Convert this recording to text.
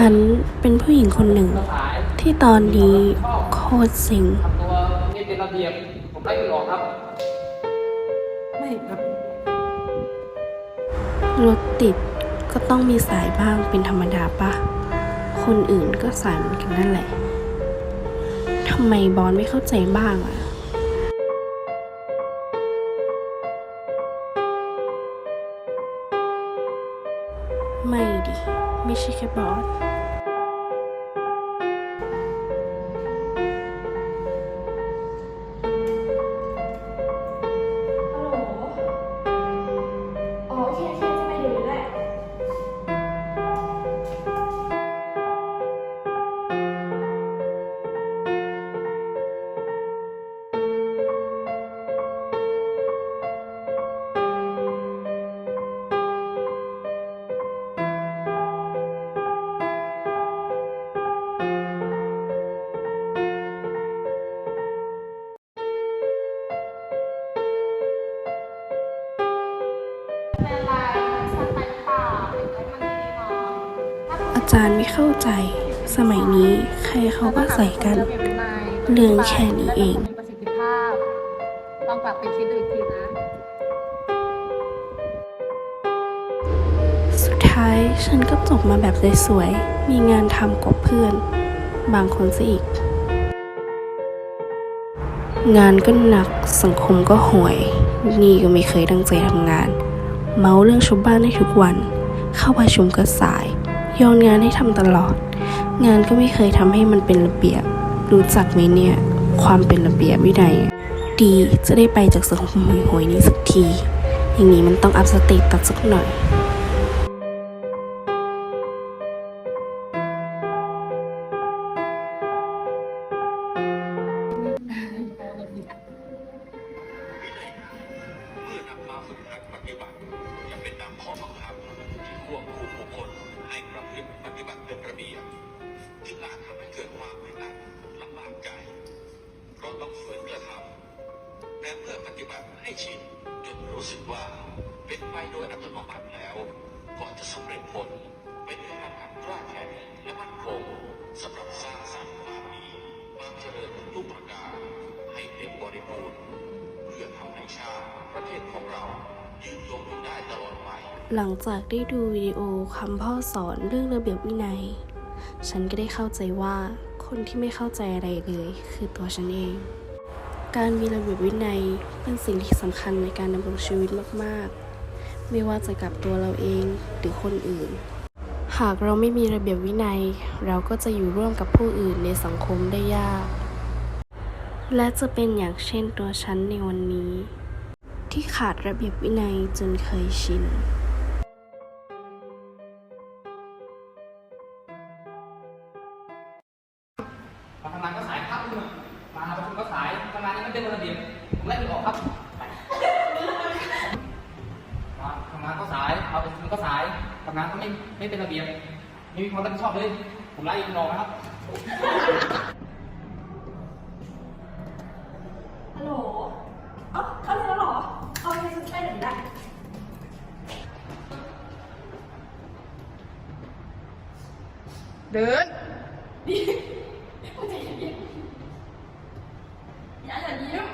ฉันเป็นผู้หญิงคนหนึ่ง ที่ตอนนี้โคตรเซ็งทำตัวไม่เป็นระเบียบผมไล่คุณออกครับ ไม่ครับ รถติดก็ต้องมีสายบ้างเป็นธรรมดาปะ คนอื่นก็สายเหมือนกันนั่นแหละทำไมบอลไม่เข้าใจบ้างอะไม่ดิ ไม่ใช่แค่บอส จารย์ไม่เข้าใจ สมัยนี้ใครเขาก็ใส่กัน เรื่องแค่นี้เองมีประสิทธิภาพลองกลับไปคิดดูอีกทีนะ สุดท้ายฉันก็จบมาแบบสวยๆ มีงานทำกว่าเพื่อน บางคนซะอีก งานก็หนัก สังคมก็ห่วย นี่ก็ไม่เคยตั้งใจทำงาน เมาเรื่องชาวบ้านได้ทุกวัน เข้าประชุมก็สาย โยนงานให้ทำตลอด งานก็ไม่เคยทำให้มันเป็นระเบียบ รู้จักไหมเนี่ย ความเป็นระเบียบวินัยดีจะได้ไปจากสังคมห่วยๆนี้สักที อย่างนี้มันต้องอัพสเตตัสสักหน่อยเมื่อนำมาฝึกหัดปฏิบัติจะเป็นตามข้อบังคับที่ควบคุมบุคคล ให้ประพฤติปฏิบัติเป็นระเบียบจึงอาจทำให้เกิดความอึดอัดลำบากใจเพราะต้องฝืนกระทำแต่เมื่อปฏิบัติให้ชินจนรู้สึกว่าเป็นไปโดยอัตโนมัติแล้ว ก็จะสำเร็จผลเป็นแรงขับกล้าแข็งและมั่นคงสำหรับ หลังจากได้ดูวิดีโอคำพ่อสอนเรื่องระเบียบวินัย ฉันก็ได้เข้าใจว่าคนที่ไม่เข้าใจอะไรเลยคือตัวฉันเอง การมีระเบียบวินัยเป็นสิ่งที่สำคัญในการดำรงชีวิตมากๆ ไม่ว่าจะกับตัวเราเองหรือคนอื่น หากเราไม่มีระเบียบวินัย เราก็จะอยู่ร่วมกับผู้อื่นในสังคมได้ยาก และจะเป็นอย่างเช่นตัวฉันในวันนี้ ที่ขาดระเบียบวินัยจนเคยชิน สายทำงานนี้ไม่เป็นระเบียบผมไล่คุณออกครับมาทำงานก็สายเอาประชุมก็สายทำงานก็ไม่ไม่เป็นระเบียบไม่มีความรับผิดชอบเลย ผมไล่คุณออกนะครับฮัลโหลอ๋อเข้าเรียนแล้วเหรอ เอาโอเคฉันไปเดี๋ยวนี้แหละเดิน อย่าอย่ายิ้ม